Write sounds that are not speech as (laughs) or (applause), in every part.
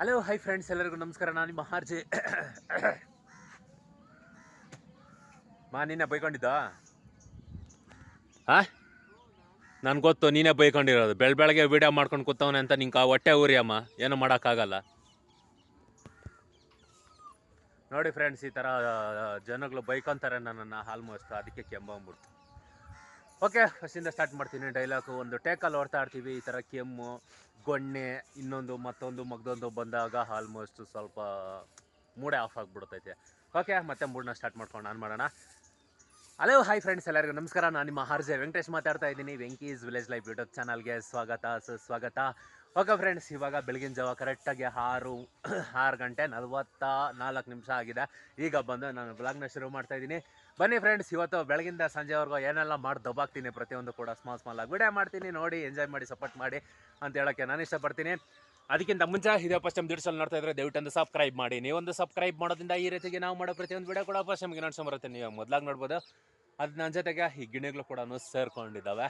Hello hi friends ಎಲ್ಲರಿಗೂ ನಮಸ್ಕಾರ. ನಾನು ನಿಮ್ಮ ಹಾರ್ಜೆ ಮಾ ನೀನೇ ಬೈಕೊಂಡಿದ್ದ? ಹಾ ನನ್ಗೆ ಗೊತ್ತು ನೀನೇ ಬೈಕೊಂಡಿರೋದು. ಬೆಳ ಬೆಳಗ್ಗೆ ವಿಡಿಯೋ ಮಾಡ್ಕೊಂಡು ಕೂತವನೆ ಅಂತ ನಿಂಗೆ ಹೊಟ್ಟೆ ಊರಿ ಅಮ್ಮ. ಏನು ಮಾಡೋಕ್ಕಾಗಲ್ಲ. ನೋಡಿ ಫ್ರೆಂಡ್ಸ್ ಈ ಥರ ಜನಗಳು ಬೈಕೊಂತಾರೆ ನನ್ನನ್ನು ಆಲ್ಮೋಸ್ಟ್ ಅದಕ್ಕೆ ಕೆಂಬಂಬಿಡ್ತು ಓಕೆ ಫಸ್ಟಿಂದ ಸ್ಟಾರ್ಟ್ ಮಾಡ್ತೀನಿ. ಡೈಲಾಗು ಒಂದು ಟೇಕಲ್ಲಿ ಓಡ್ತಾ ಇರ್ತೀವಿ. ಈ ಥರ ಕೆಮ್ಮು, ಗೊಣ್ಣೆ, ಇನ್ನೊಂದು ಮತ್ತೊಂದು, ಮಗ್ದೊಂದು ಬಂದಾಗ ಆಲ್ಮೋಸ್ಟ್ ಸ್ವಲ್ಪ ಮೂಡೆ ಆಫ್ ಆಗಿಬಿಡ್ತೈತೆ. ಓಕೆ ಮತ್ತೆ ಮೂಡನ್ನ ಸ್ಟಾರ್ಟ್ ಮಾಡ್ಕೊಂಡು ನಾನು ಮಾಡೋಣ. ಹಲೋ ಹಾಯ್ ಫ್ರೆಂಡ್ಸ್ ಎಲ್ಲರಿಗೂ ನಮಸ್ಕಾರ. ನಾನು ನಿಮ್ಮ ಹಾರ್ಜೆ ವೆಂಕಟೇಶ್ ಮಾತಾಡ್ತಾ ಇದ್ದೀನಿ. ವೆಂಕೀಸ್ ವಿಲೇಜ್ ಲೈಫ್ ಯೂಟ್ಯೂಬ್ ಚಾನಲ್ಗೆ ಸ್ವಾಗತ, ಸುಸ್ವಾಗತ. ಓಕೆ ಫ್ರೆಂಡ್ಸ್ ಇವಾಗ ಬೆಳಗಿನ ಜಾವ ಕರೆಕ್ಟಾಗಿ ಆರು ಆರು ಗಂಟೆ ನಲ್ವತ್ತ ನಾಲ್ಕು ನಿಮಿಷ ಆಗಿದೆ. ಈಗ ಬಂದು ನಾನು ಬ್ಲಾಗ್ನ ಶುರು ಮಾಡ್ತಾ ಇದ್ದೀನಿ. ಬನ್ನಿ ಫ್ರೆಂಡ್ಸ್ ಇವತ್ತು ಬೆಳಗಿಂದ ಸಂಜೆವರೆಗೂ ಏನೆಲ್ಲ ಮಾಡಿ ದಬ್ಬಾಕ್ತೀನಿ ಪ್ರತಿಯೊಂದು ಕೂಡ ಸ್ಮಾಲ್ ಸ್ಮಾಲ್ ಆಗಿ. ವಿಡಿಯೋ ಮಾಡ್ತೀನಿ, ನೋಡಿ ಎಂಜಾಯ್ ಮಾಡಿ ಸಪೋರ್ಟ್ ಮಾಡಿ ಅಂತ ಹೇಳೋಕ್ಕೆ ನಾನು ಇಷ್ಟಪಡ್ತೀನಿ. ಅದಕ್ಕಿಂತ ಮುಂಚೆ ಇದೇ ಫಸ್ಟ್ ಟೈಮ್ ದಿಡ್ಸಲ್ಲಿ ನೋಡ್ತಾ ಇದ್ರೆ ದಯವಿಟ್ಟು ಸಬ್ಸ್ಕ್ರೈಬ್ ಮಾಡಿ. ನೀವೊಂದು ಸಬ್ಸ್ಕ್ರೈಬ್ ಮಾಡೋದ್ರಿಂದ ಈ ರೀತಿಗೆ ನಾವು ಮಾಡೋ ಪ್ರತಿಯೊಂದು ವಿಡಿಯೋ ಕೂಡ ಫಸ್ಟ್ ಟೈಮ್ಗೆ ಬರುತ್ತೆ. ನೀವು ಮೊದಲಾಗಿ ನೋಡ್ಬೋದು, ಅದು ನನ್ನ ಜೊತೆಗೆ ಈ ಗಿಣಿಗಳು ಕೂಡ ಸೇರ್ಕೊಂಡಿದ್ದಾವೆ.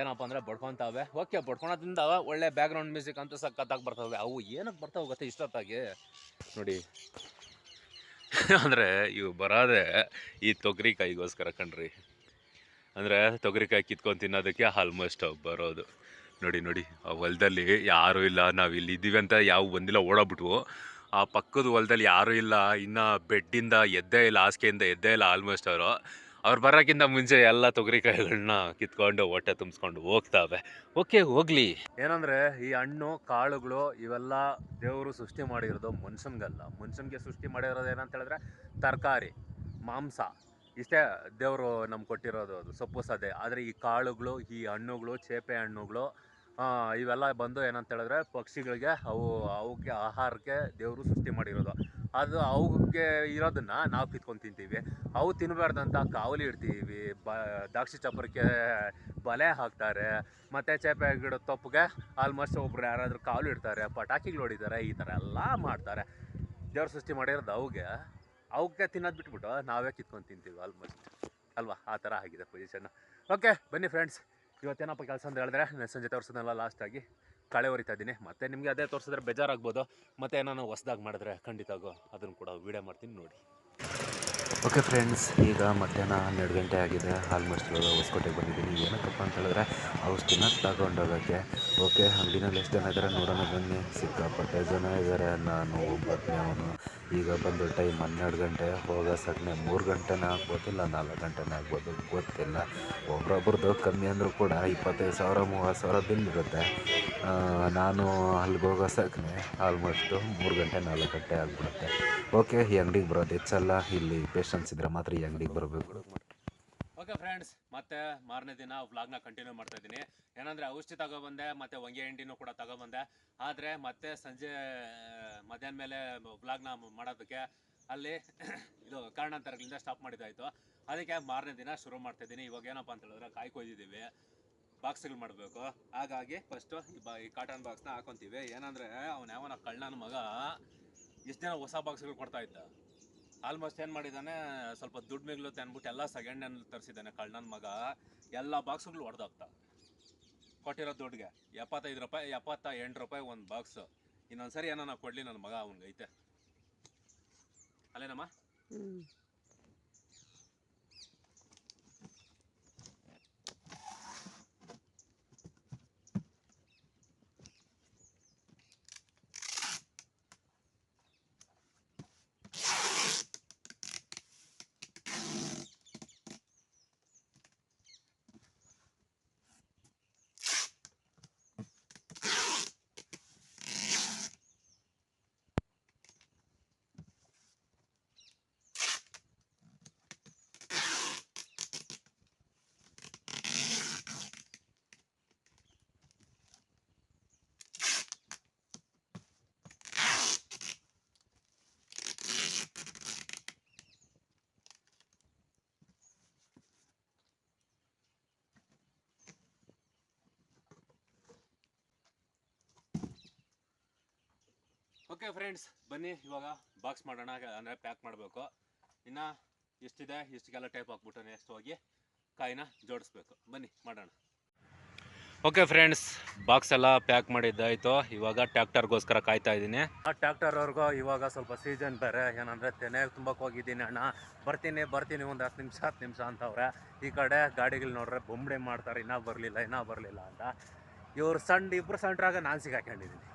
ಏನಪ್ಪ ಅಂದರೆ ಬಡ್ಕೊತಾವೆ. ಓಕೆ ಬಡ್ಕೊಳೋದ್ರಿಂದ ಒಳ್ಳೆ ಬ್ಯಾಕ್ಗ್ರೌಂಡ್ ಮ್ಯೂಸಿಕ್ ಅಂತೂ ಸಖತ್ತಾಗಿ ಬರ್ತವೆ. ಅವು ಏನಕ್ಕೆ ಬರ್ತಾವೆ ಗೊತ್ತಾ ಇಷ್ಟೊತ್ತಾಗಿ. ನೋಡಿ. (laughs) ಅಂದರೆ ಇವು ಬರೋದೆ ಈ ತೊಗರಿಕಾಯಿಗೋಸ್ಕರ ಕಣ್ರಿ. ಅಂದರೆ ತೊಗರಿಕಾಯಿ ಕಿತ್ಕೊಂಡು ತಿನ್ನೋದಕ್ಕೆ ಆಲ್ಮೋಸ್ಟ್ ಬರೋದು. ನೋಡಿ ನೋಡಿ, ಆ ಹೊಲದಲ್ಲಿ ಯಾರೂ ಇಲ್ಲ, ನಾವು ಇಲ್ಲಿ ಇದ್ದೀವಿ ಅಂತ ಯಾವ ಬಂದಿಲ್ಲ ಓಡಾಬಿಟ್ವು ಆ ಪಕ್ಕದ ಹೊಲದಲ್ಲಿ ಯಾರೂ ಇಲ್ಲ, ಇನ್ನು ಬೆಡ್ಡಿಂದ ಎದ್ದೇ ಇಲ್ಲ, ಹಾಸಿಗೆಯಿಂದ ಎದ್ದೇ ಇಲ್ಲ ಆಲ್ಮೋಸ್ಟ್ ಅವರು. ಅವ್ರು ಬರೋಕ್ಕಿಂತ ಮುಂಚೆ ಎಲ್ಲ ತೊಗರಿಕಾಯಿಗಳನ್ನ ಕಿತ್ಕೊಂಡು ಹೊಟ್ಟೆ ತುಂಬಿಸ್ಕೊಂಡು ಹೋಗ್ತಾವೆ. ಓಕೆ, ಹೋಗ್ಲಿ. ಏನಂದ್ರೆ, ಈ ಹಣ್ಣು, ಕಾಳುಗಳು ಇವೆಲ್ಲ ದೇವರು ಸೃಷ್ಟಿ ಮಾಡಿರೋದು ಮನುಷ್ಯನ್ಗಲ್ಲ. ಮನುಷ್ಯನ್ಗೆ ಸೃಷ್ಟಿ ಮಾಡಿರೋದು ಏನಂತ ಹೇಳಿದ್ರೆ ತರಕಾರಿ, ಮಾಂಸ. ಇಷ್ಟೇ ದೇವರು ನಮ್ಗೆ ಕೊಟ್ಟಿರೋದು ಅದು, ಸೊಪ್ಪು ಸದೆ ಆದರೆ ಈ ಕಾಳುಗಳು, ಈ ಹಣ್ಣುಗಳು, ಚೇಪೆ ಹಣ್ಣುಗಳು ಇವೆಲ್ಲ ಬಂದು ಏನಂತ ಹೇಳಿದ್ರೆ ಪಕ್ಷಿಗಳಿಗೆ ಅವು ಅವಕ್ಕೆ ಆಹಾರಕ್ಕೆ ದೇವರು ಸೃಷ್ಟಿ ಮಾಡಿರೋದು. ಅದು ಅವಕ್ಕೆ ಇರೋದನ್ನ ನಾವು ಕಿತ್ಕೊಂಡು ತಿಂತೀವಿ. ಅವು ತಿನ್ನಬಾರ್ದಂತ ಕಾವಲಿ ಇಡ್ತೀವಿ. ಬ, ದ್ರಾಕ್ಷಿ ಚಪ್ಪರಕ್ಕೆ ಬಲೆ ಹಾಕ್ತಾರೆ. ಮತ್ತು ಚೇಪೆ ಗಿಡ ತಪ್ಪಿಗೆ ಆಲ್ಮೋಸ್ಟ್ ಒಬ್ರು ಯಾರಾದರೂ ಕಾವಲು ಇಡ್ತಾರೆ, ಪಟಾಕಿಗಳು ಹೊಡಿತಾರೆ, ಈ ಥರ ಎಲ್ಲ ಮಾಡ್ತಾರೆ. ದೇವ್ರ ಸೃಷ್ಟಿ ಮಾಡಿರೋದು ಅವ್ಗೆ. ಅವಕ್ಕೆ ತಿನ್ನೋದು ಬಿಟ್ಬಿಟ್ಟು ನಾವೇ ಕಿತ್ಕೊಂಡು ತಿಂತೀವಿ ಆಲ್ಮೋಸ್ಟ್. ಅಲ್ವಾ? ಆ ಥರ ಆಗಿದೆ ಪೊಸಿಷನ್ ಓಕೆ ಬನ್ನಿ ಫ್ರೆಂಡ್ಸ್ ಇವತ್ತೇನಪ್ಪ ಕೆಲಸ ಅಂತ ಹೇಳಿದ್ರೆ ಸಂಜೆ ಲಾಸ್ಟ್ ಲಾಸ್ಟಾಗಿ ಕಳೆ ಹೊರಿತಾ ಇದ್ದೀನಿ. ಮತ್ತೆ ನಿಮಗೆ ಅದೇ ತೋರಿಸಿದ್ರೆ ಬೇಜಾರಾಗ್ಬೋದು. ಮತ್ತೆ ಏನಾನು ಹೊಸ್ದಾಗಿ ಮಾಡಿದ್ರೆ ಖಂಡಿತವಾಗೂ ಅದನ್ನು ಕೂಡ ವೀಡಿಯೋ ಮಾಡ್ತೀನಿ ನೋಡಿ. ಓಕೆ ಫ್ರೆಂಡ್ಸ್ ಈಗ ಮಧ್ಯಾಹ್ನ ಹನ್ನೆರಡು ಗಂಟೆ ಆಗಿದೆ. ಆಲ್ಮೋಸ್ಟ್ ಇವಾಗ ಹೊಸಕೋಟೆಗೆ ಬಂದಿದ್ದೀನಿ. ಏನಕ್ಕಪ್ಪ ಅಂತ ಹೇಳಿದ್ರೆ ಔಷಧಿನ ತಗೊಂಡೋಗೋಕ್ಕೆ. ಓಕೆ ಅಂಗಡಿನಲ್ಲಿ ಎಷ್ಟು ಜನ ಇದ್ದಾರೆ ನೋಡೋಣ ಬನ್ನಿ. ಸಿಕ್ಕಾಪಟ್ಟೆ ಜನ ಇದ್ದಾರೆ ನಾನು ಒಬ್ಬನೇ ಅವನು. ಈಗ ಬಂದು ಟೈಮ್ ಹನ್ನೆರಡು ಗಂಟೆ, ಹೋಗೋ ಸಟ್ನೆ ಮೂರು ಗಂಟೆನೇ ಆಗ್ಬೋದು ಇಲ್ಲ ನಾಲ್ಕು ಗಂಟೆನೇ ಆಗ್ಬೋದು, ಗೊತ್ತಿಲ್ಲ. ಒಬ್ರೊಬ್ರದ್ದು ಕಮ್ಮಿ ಅಂದರೂ ಕೂಡ ಇಪ್ಪತ್ತೈದು ಸಾವಿರ, ಮೂವತ್ತು ಸಾವಿರ ಬಿಲ್ ಇರುತ್ತೆ. ನಾನು ಅಲ್ಲಿಗೆ ಹೋಗೋ ಸಟ್ನೆ ಆಲ್ಮೋಸ್ಟು ಮೂರು ಗಂಟೆ, ನಾಲ್ಕು ಗಂಟೆ ಆಗಿಬಿಡುತ್ತೆ. ಓಕೆ, ಈ ಅಂಗಡಿಗೆ ಬರೋದು ಹೆಚ್ಚಲ್ಲ. ಇಲ್ಲಿ ಪೇಷನ್ಸ್ ಇದ್ದರೆ ಮಾತ್ರ ಈ ಅಂಗಡಿಗೆ ಬರಬೇಕು. ಓಕೆ ಫ್ರೆಂಡ್ಸ್ ಮತ್ತೆ ಮಾರನೇ ದಿನ ವ್ಲಾಗ್ನ ಕಂಟಿನ್ಯೂ ಮಾಡ್ತಾ ಇದ್ದೀನಿ. ಏನಂದ್ರೆ ಔಷಧಿ ತಗೊಬಂದೆ, ಮತ್ತೆ ಹೊಂಗೆ ಹಿಂಡಿನೂ ಕೂಡ ತಗೊಬಂದೆ. ಆದರೆ ಮತ್ತೆ ಸಂಜೆ ಮಧ್ಯಾಹ್ನ ಮೇಲೆ ವ್ಲಾಗ್ನ ಮಾಡೋದಕ್ಕೆ ಅಲ್ಲಿ (coughs) ಇದು ಕಾರಣಾಂತರಗಳಿಂದ ಸ್ಟಾಪ್ ಮಾಡಿದ್ದಾಯಿತು. ಅದಕ್ಕೆ ಮಾರನೇ ದಿನ ಶುರು ಮಾಡ್ತಾ ಇದ್ದೀನಿ. ಇವಾಗ ಏನಪ್ಪ ಅಂತ ಹೇಳಿದ್ರೆ ಕಾಯಿ ಕೊಯ್ದಿದ್ದೀವಿ. ಬಾಕ್ಸ್ಗಳು ಮಾಡಬೇಕು. ಹಾಗಾಗಿ ಫಸ್ಟು ಈ ಬಾ, ಈ ಕಾಟನ್ ಬಾಕ್ಸ್ನ ಹಾಕೊತೀವಿ. ಏನಂದರೆ ಅವನು ಯಾವನ ಕಳ್ಳನ ಮಗ ಇಷ್ಟು ದಿನ ಹೊಸ ಬಾಕ್ಸ್ಗಳು ಕೊಡ್ತಾ ಇದ್ದ. ಆಲ್ಮೋಸ್ಟ್ ಏನು ಮಾಡಿದ್ದಾನೆ, ಸ್ವಲ್ಪ ದುಡ್ಡು ಮಿಗ್ಲುತ್ತೆ ಅಂದ್ಬಿಟ್ಟು ಎಲ್ಲ ಸೆಕೆಂಡ್ ಹ್ಯಾಂಡ್ ತರಿಸಿದ್ದಾನೆ ಕಳ್ಳನ ಮಗ. ಎಲ್ಲ ಬಾಕ್ಸ್ಗಳು ಹೊಡೆದೋಗ್ತಾ ಕೊಟ್ಟಿರೋ ದುಡ್ಡಿಗೆ ಎಪ್ಪತ್ತೈದು ರೂಪಾಯಿ ಎಪ್ಪತ್ತ ಎಂಟು ರೂಪಾಯಿ ಒಂದು ಬಾಕ್ಸು ಇನ್ನೊಂದ್ಸರಿ ಏನೋ ಕೊಡಲಿ ನನ್ನ ಮಗ ಅವ್ನಿಗೆ ಐತೆ ಅಲ್ಲೇನಮ್ಮ ಓಕೆ ಫ್ರೆಂಡ್ಸ್ ಬನ್ನಿ, ಇವಾಗ ಬಾಕ್ಸ್ ಮಾಡೋಣ, ಅಂದರೆ ಪ್ಯಾಕ್ ಮಾಡಬೇಕು. ಇನ್ನು ಎಷ್ಟಿದೆ ಇಷ್ಟಿಗೆಲ್ಲ ಟೈಪ್ ಹಾಕ್ಬಿಟ್ಟು ನೆಕ್ಸ್ಟ್ ಹೋಗಿ ಕಾಯಿನ ಜೋಡಿಸ್ಬೇಕು. ಬನ್ನಿ, ಮಾಡೋಣ. ಓಕೆ ಫ್ರೆಂಡ್ಸ್ ಬಾಕ್ಸ್ ಎಲ್ಲ ಪ್ಯಾಕ್ ಮಾಡಿದ್ದಾಯಿತು. ಇವಾಗ ಟ್ಯಾಕ್ಟರ್ಗೋಸ್ಕರ ಕಾಯ್ತಾ ಇದ್ದೀನಿ. ಆ ಟ್ಯಾಕ್ಟರ್ ಅವ್ರಿಗೂ ಇವಾಗ ಸ್ವಲ್ಪ ಸೀಸನ್ ಬೇರೆ. ಏನಂದರೆ, ತೆನೆ ತುಂಬಕ್ಕೆ ಹೋಗಿದ್ದೀನಿ ಅಣ್ಣ. ಬರ್ತೀನಿ ಬರ್ತೀನಿ, ಒಂದು ಹತ್ತು ನಿಮಿಷ ಹತ್ತು ನಿಮಿಷ ಅಂತವ್ರೆ. ಈ ಕಡೆ ಗಾಡಿಗಳು ನೋಡ್ರೆ ಬೊಂಬಡೆ ಮಾಡ್ತಾರೆ. ಇನ್ನೂ ಬರಲಿಲ್ಲ ಇನ್ನೂ ಬರಲಿಲ್ಲ ಅಂತ. ಇವ್ರು ಸಣ್ಣ ಇಬ್ಬರು ಸಣ್ಣ ನಾನು ಸಿಗಾಕೊಂಡಿದ್ದೀನಿ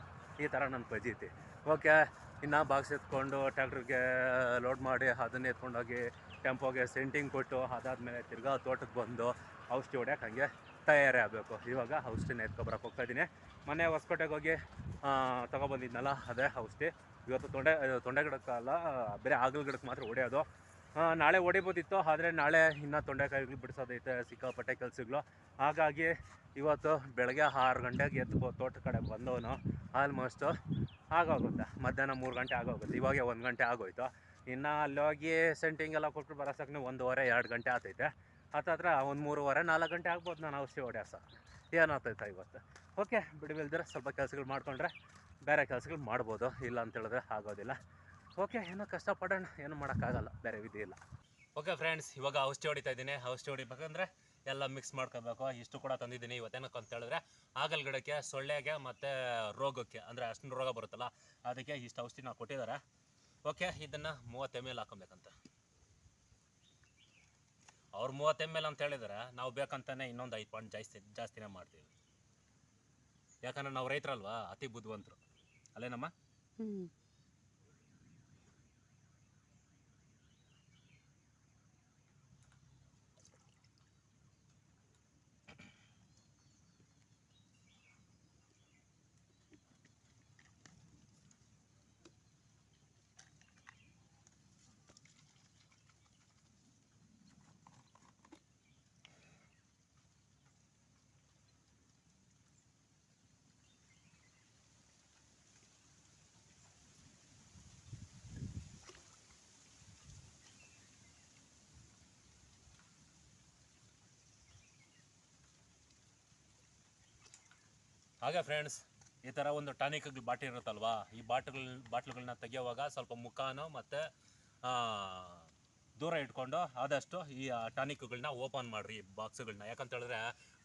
ಈ ಥರ ನನ್ನ ಪಜೀತಿ ಓಕೆ, ಇನ್ನು ಬಾಕ್ಸ್ ಎತ್ಕೊಂಡು ಟ್ಯಾಕ್ಟ್ರಿಗೆ ಲೋಡ್ ಮಾಡಿ ಅದನ್ನ ಎತ್ಕೊಂಡೋಗಿ ಟೆಂಪೋಗೆ ಸೆಂಟಿಂಗ್ ಕೊಟ್ಟು ಅದಾದಮೇಲೆ ತಿರ್ಗಾ ತೋಟಕ್ಕೆ ಬಂದು ಔಷಧಿ ಹೊಡ್ಯಕ್ಕೆ ಹಂಗೆ ತಯಾರೇ ಆಗಬೇಕು. ಇವಾಗ ಔಷಧಿನ ಎತ್ಕೊಬರಕ್ಕೆ ಹೋಗ್ತಾ ಇದ್ದೀನಿ. ಮೊನ್ನೆ ಹೊಸಕೋಟೆಗೆ ಹೋಗಿ ತೊಗೊಬಂದಿದ್ನಲ್ಲ ಅದೇ ಔಷಧಿ. ಇವತ್ತು ತೊಂಡೆ ತೊಂಡೆ ಗಿಡಕ್ಕಲ್ಲ ಬೇರೆ ಆಗಲ್ ಗಿಡಕ್ಕೆ ಮಾತ್ರ ಹೊಡೆಯೋದು. ನಾಳೆ ಹೊಡಿಬೋದಿತ್ತು ಆದರೆ ನಾಳೆ ಇನ್ನೂ ತೊಂಡೆಕಾಯಿಗಳು ಬಿಡಿಸೋದೈತೆ, ಸಿಕ್ಕಾಪಟ್ಟೆ ಕೆಲಸಗಳು. ಹಾಗಾಗಿ ಇವತ್ತು ಬೆಳಗ್ಗೆ ಆರು ಗಂಟೆಗೆ ಎದ್ದು ತೋಟ ಕಡೆ ಬಂದವನು ಆಲ್ಮೋಸ್ಟು ಆಗೋಗುತ್ತೆ. ಮಧ್ಯಾಹ್ನ ಮೂರು ಗಂಟೆ ಆಗೋಗುತ್ತೆ, ಇವಾಗೆ ಒಂದು ಗಂಟೆ ಆಗೋಯ್ತು. ಇನ್ನು ಅಲ್ಲೋಗಿ ಸೆಂಟಿಂಗ್ ಎಲ್ಲ ಕೊಟ್ಟು ಬರೋಸಕ್ಕೆ ಒಂದೂವರೆ, ಎರಡು ಗಂಟೆ ಆಗ್ತೈತೆ ಹತ್ತತ್ರ ಒಂದು ಮೂರುವರೆ, ನಾಲ್ಕು ಗಂಟೆ ಆಗ್ಬೋದು ನಾನು ಔಷಧಿ ಹೊಡ್ಯಾಸ. ಏನಾಗ್ತೈತೆ ಇವತ್ತು? ಓಕೆ ಬಿಡುವಿಲ್ದಿರ ಸ್ವಲ್ಪ ಕೆಲಸಗಳು ಮಾಡಿಕೊಂಡ್ರೆ ಬೇರೆ ಕೆಲಸಗಳು ಮಾಡ್ಬೋದು, ಇಲ್ಲ ಅಂತೇಳಿದ್ರೆ ಆಗೋದಿಲ್ಲ. ಓಕೆ ಏನೋ ಕಷ್ಟಪಡೋಣ. ಏನು ಮಾಡೋಕ್ಕಾಗಲ್ಲ. ಬೇರೆ ವಿಧಿ ಇಲ್ಲ. ಓಕೆ ಫ್ರೆಂಡ್ಸ್ ಇವಾಗ ಔಷಧಿ ಹೊಡಿತಾ ಇದ್ದೀನಿ. ಔಷಧಿ ಹೊಡಿಬೇಕಂದ್ರೆ ಎಲ್ಲ ಮಿಕ್ಸ್ ಮಾಡ್ಕೋಬೇಕು. ಇಷ್ಟು ಕೂಡ ತಂದಿದ್ದೀನಿ ಇವತ್ತೇನಕ್ಕೆ ಅಂತ ಹೇಳಿದ್ರೆ ಆಗಲ್ ಗಿಡಕ್ಕೆ ಸೊಳ್ಳೆಗೆ ಮತ್ತು ರೋಗಕ್ಕೆ. ಅಂದರೆ ಅಷ್ಟು ರೋಗ ಬರುತ್ತಲ್ಲ ಅದಕ್ಕೆ ಇಷ್ಟು ನಾವು ಕೊಟ್ಟಿದ್ದಾರೆ. ಓಕೆ ಇದನ್ನು ಮೂವತ್ತು ಎಂ ಎಲ್ ಹಾಕೊಬೇಕಂತ. ಅವ್ರು ಮೂವತ್ತು ಎಂ ಎಲ್ ಅಂತ ಹೇಳಿದ್ರೆ. ನಾವು ಬೇಕಂತಾನೆ ಇನ್ನೊಂದು ಐದು ಪಾಯಿಂಟ್ ಜಾಸ್ತಿ ಜಾಸ್ತಿನೇ ಮಾಡ್ತೀವಿ. ಯಾಕಂದ್ರೆ ನಾವು ರೈತರಲ್ವಾ ಅತಿ ಬುದ್ಧಿವಂತರು. ಅಲ್ಲೇನಮ್ಮ? ಹಾಗೆ ಫ್ರೆಂಡ್ಸ್ ಈ ಥರ ಒಂದು ಟಾನಿಕ್ ಬಾಟಿ ಇರುತ್ತಲ್ವಾ? ಈ ಬಾಟಲ್ ಬಾಟ್ಲುಗಳನ್ನ ತೆಗೆಯುವಾಗ ಸ್ವಲ್ಪ ಮುಖಾನು ಮತ್ತು ದೂರ ಇಟ್ಕೊಂಡು ಆದಷ್ಟು ಈ ಟಾನಿಕ್ಗಳನ್ನ ಓಪನ್ ಮಾಡಿರಿ ಈ ಬಾಕ್ಸ್ಗಳನ್ನ ಯಾಕಂತ ಹೇಳಿದ್ರೆ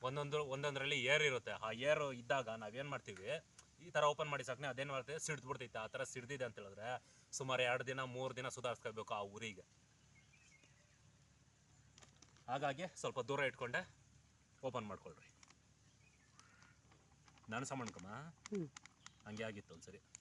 ಒಂದೊಂದು, ಒಂದೊಂದರಲ್ಲಿ ಏರ್ ಇರುತ್ತೆ. ಆ ಏರ್ ಇದ್ದಾಗ ನಾವೇನು ಮಾಡ್ತೀವಿ, ಈ ಥರ ಓಪನ್ ಮಾಡಿ ಸಾಕನೆ ಅದೇನು ಮಾಡ್ತೀವಿ ಸಿಡ್ದು ಬಿಡ್ತೈತೆ ಆ ಥರ ಸಿಡ್ದಿದೆ ಅಂತ ಹೇಳಿದ್ರೆ ಸುಮಾರು ಎರಡು ದಿನ, ಮೂರು ದಿನ ಸುಧಾರಿಸ್ಕೋಬೇಕು ಆ ಊರಿಗೆ. ಹಾಗಾಗಿ ಸ್ವಲ್ಪ ದೂರ ಇಟ್ಕೊಂಡೆ ಓಪನ್ ಮಾಡ್ಕೊಳ್ರಿ. ನಾನು ಸಾಮಾನ್ಕಮ್ಮ ಕಮ್ಮ? ಹಂಗೆ ಆಗಿತ್ತು ಒಂದ್ಸರಿ.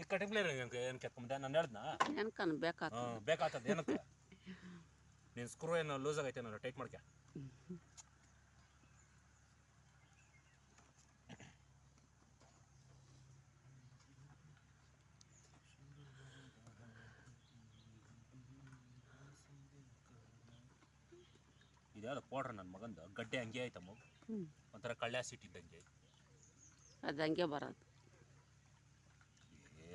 ಈ ಕಟಿಂಗ್ಲೇ ಏನು ಕೆತ್ಕೊಂಬಂದೆ ನಾನು ಹೇಳ್ದಾ ಏನ್ಕನ್ ಬೇಕಾತ ಹಾಂ ಬೇಕಾಗ್ತದೆ ಏನಕ್ಕೆ? ನೀನು ಸ್ಕ್ರೂ ಏನೋ ಲೂಸ್ ಆಗೈತೆ ನಾನು ಟೈಟ್ ಮಾಡ್ಕ. ಇದ್ಯಾವ್ದು ಪೌಡ್ರ್ ನನ್ನ ಮಗಂದು? ಗಡ್ಡೆ ಹಂಗೆ ಆಯ್ತಮ್ಮ. ಒಂಥರ ಕಳ್ಳ ಸಿಟ್ ಇದ್ದಂಗೆ ಐತೆ. ಅದು ಹಂಗೆ ಬರೋದು.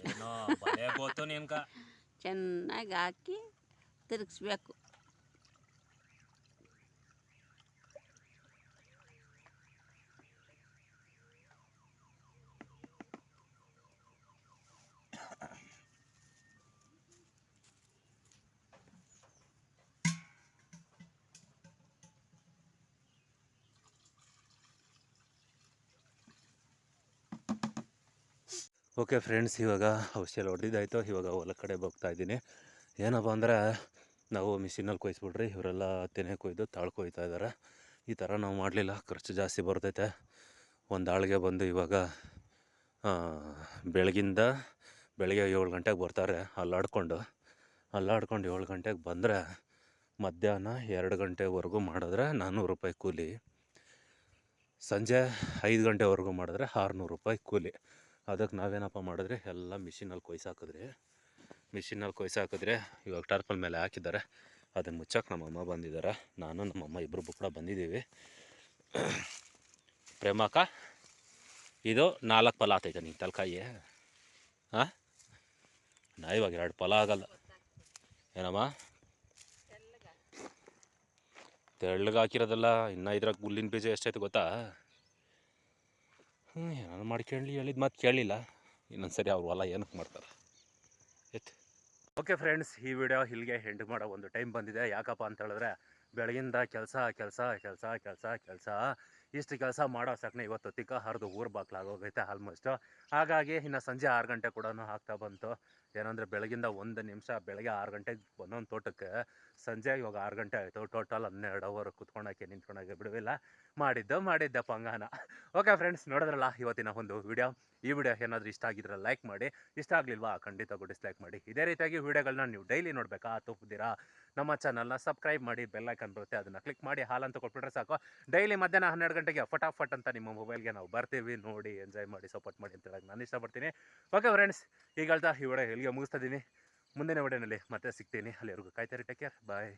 ಏನೋ ಬಲೆ ಗೊತ್ತು ನಿನ್ಕ ಚೆನ್ನಾಗಿ ಹಾಕಿ ತಿರುಗಿಸ್ಬೇಕು. ಓಕೆ ಫ್ರೆಂಡ್ಸ್, ಇವಾಗ ಔಷಧಿಯಲ್ಲಿ ಹೊಡೆದಿದ್ದಾಯ್ತು. ಇವಾಗ ಹೊಲ ಕಡೆ ಹೋಗ್ತಾ ಇದ್ದೀನಿ. ಏನಪ್ಪ ಅಂದರೆ, ನಾವು ಮಿಷಿನಲ್ಲಿ ಕೊಯ್ಸ್ಬಿಟ್ರಿ ಇವರೆಲ್ಲ ತೆನೆ ಕೊಯ್ದು ತಾಳು ಕೊಯ್ತಾ ಇದ್ದಾರೆ ಈ ಥರ ನಾವು ಮಾಡಲಿಲ್ಲ, ಖರ್ಚು ಜಾಸ್ತಿ ಬರ್ತೈತೆ. ಒಂದು ಆಳಿಗೆ ಬಂದು ಇವಾಗ ಬೆಳಗಿಂದ ಬೆಳಗ್ಗೆ ಏಳು ಗಂಟೆಗೆ ಬರ್ತಾರೆ, ಅಲ್ಲಾಡ್ಕೊಂಡು. ಅಲ್ಲಾಡ್ಕೊಂಡು ಏಳು ಗಂಟೆಗೆ ಬಂದರೆ, ಮಧ್ಯಾಹ್ನ ಎರಡು ಗಂಟೆವರೆಗೂ ಮಾಡಿದ್ರೆ ನಾನ್ನೂರು ರೂಪಾಯಿ ಕೂಲಿ. ಸಂಜೆ ಐದು ಗಂಟೆವರೆಗೂ ಮಾಡಿದ್ರೆ ಆರುನೂರು ರೂಪಾಯಿ ಕೂಲಿ. ಅದಕ್ಕೆ ನಾವೇನಪ್ಪ ಮಾಡಿದ್ರೆ ಎಲ್ಲ ಮಿಷಿನಲ್ಲಿ ಕೊಯ್ಸಾಕಿದ್ರಿ, ಮಿಷಿನಲ್ಲಿ ಕೊಯ್ಸಾಕಿದ್ರೆ ಇವಾಗ ಟಾರ್ಪಲ್ ಮೇಲೆ ಹಾಕಿದ್ದಾರೆ. ಅದನ್ನು ಮುಚ್ಚಕ್ಕೆ ನಮ್ಮಮ್ಮ ಬಂದಿದ್ದಾರೆ. ನಾನು ನಮ್ಮಮ್ಮ ಇಬ್ಬರು ಕೂಡ ಬಂದಿದ್ದೀವಿ. ಪ್ರೇಮಕ್ಕ ಇದು ನಾಲ್ಕು ಫಲ ಆತೈತೆ ನೀನು ತಲಕಾಯಿ ಹಾಂ ನಾ ಇವಾಗ ಎರಡು ಫಲ ಆಗಲ್ಲ. ಏನಮ್ಮ? ತೆಳ್ಳಗೆ ಹಾಕಿರೋದಲ್ಲ ಇನ್ನೂ ಇದ್ರಾಗ ಹುಲ್ಲಿನ ಬೀಜ ಎಷ್ಟೈತೆ ಗೊತ್ತಾ? ಹ್ಞೂ ನಾನು ಮಾಡ್ಕೊಳ್ಳಿ ಹೇಳಿದ ಮಾತು ಕೇಳಲಿಲ್ಲ ಇನ್ನೊಂದು ಸರಿ ಅವ್ರು ಹೊಲ ಏನಕ್ಕೆ ಮಾಡ್ತಾರೆ? ಎತ್ ಓಕೆ ಫ್ರೆಂಡ್ಸ್ ಈ ವಿಡಿಯೋ ಇಲ್ಲಿಗೆ ಎಂಡ್ ಮಾಡೋ ಒಂದು ಟೈಮ್ ಬಂದಿದೆ. ಯಾಕಪ್ಪ ಅಂತ ಹೇಳಿದ್ರೆ, ಬೆಳಗಿಂದ ಕೆಲಸ ಕೆಲಸ ಕೆಲಸ ಕೆಲಸ ಕೆಲಸ. ಇಷ್ಟು ಕೆಲಸ ಮಾಡೋ ಸಾಕನೆ ಇವತ್ತು ತಿಕ್ಕ ಹರಿದು ಊರು ಬಾಕ್ಲಾಗೋಗೈತೆ ಆಲ್ಮೋಸ್ಟು ಹಾಗಾಗಿ ಇನ್ನು ಸಂಜೆ ಆರು ಗಂಟೆ ಕೂಡ ಆಗ್ತಾ ಬಂತು. ಏನಂದರೆ ಬೆಳಗಿಂದ ಒಂದು ನಿಮಿಷ, ಬೆಳಗ್ಗೆ ಆರು ಗಂಟೆಗೆ ಒಂದೊಂದು ತೋಟಕ್ಕೆ, ಸಂಜೆ ಇವಾಗ ಆರು ಗಂಟೆ ಆಯಿತು. ಟೋಟಲ್ ಹನ್ನೆರಡು ಅವರ್ ಕುತ್ಕೊಳಕ್ಕೆ ನಿಂತ್ಕೊಳಕ್ಕೆ ಬಿಡುವಿಲ್ಲ. ಮಾಡಿದ್ದು ಮಾಡಿದ್ದೆ ಪಂಗಾನ ಓಕೆ ಫ್ರೆಂಡ್ಸ್ ನೋಡಿದ್ರಲ್ಲ ಇವತ್ತಿನ ಒಂದು ವಿಡಿಯೋ ಈ ವಿಡಿಯೋ ಏನಾದರೂ ಇಷ್ಟ ಆಗಿದ್ರೆ ಲೈಕ್ ಮಾಡಿ. ಇಷ್ಟ ಆಗಲಿಲ್ವಾ ಖಂಡಿತ ಡಿಸ್ಲೈಕ್ ಮಾಡಿ. ಇದೇ ರೀತಿಯಾಗಿ ವಿಡಿಯೋಗಳನ್ನ ನೀವು ಡೈಲಿ ನೋಡಬೇಕಾ ತಪ್ಪುತ್ತೀರಾ ನಮ್ಮ ಚಾನಲ್ನ ಸಬ್ಸ್ಕ್ರೈಬ್ ಮಾಡಿ ಬೆಲ್ ಐಕನ್ ಬರುತ್ತೆ, ಅದನ್ನು ಕ್ಲಿಕ್ ಮಾಡಿ ಹಾಲಂತ ಅಂತ ಕೊಟ್ಬಿಟ್ರೆ ಸಾಕು. ಡೈಲಿ ಮಧ್ಯಾಹ್ನ ಹನ್ನೆರಡು ಗಂಟೆಗೆ ಫಟಾಫಟ್ ಅಂತ ನಿಮ್ಮ ಮೊಬೈಲ್ಗೆ ನಾವು ಬರ್ತೀವಿ. ನೋಡಿ ಎಂಜಾಯ್ ಮಾಡಿ ಸಪೋರ್ಟ್ ಮಾಡಿ ಅಂತ ಹೇಳಕ್ಕೆ ನಾನು ಇಷ್ಟಪಡ್ತೀನಿ. ಓಕೆ ಫ್ರೆಂಡ್ಸ್ ಈಗ ಹೇಳ್ತಾ ಈ ವಿಡಿಯೋ ಇಲ್ಲಿಗೆ ಮುಗಿಸ್ತಾ ಇದ್ದೀನಿ. ಮುಂದಿನ ವಿಡಿಯೋನಲ್ಲಿ ಮತ್ತೆ ಸಿಗ್ತೀನಿ. ಅಲ್ಲಿವರೆಗೂ ಕಾಯ್ತಾರೆ ಟೇಕ್ ಕೇರ್ ಬಾಯ್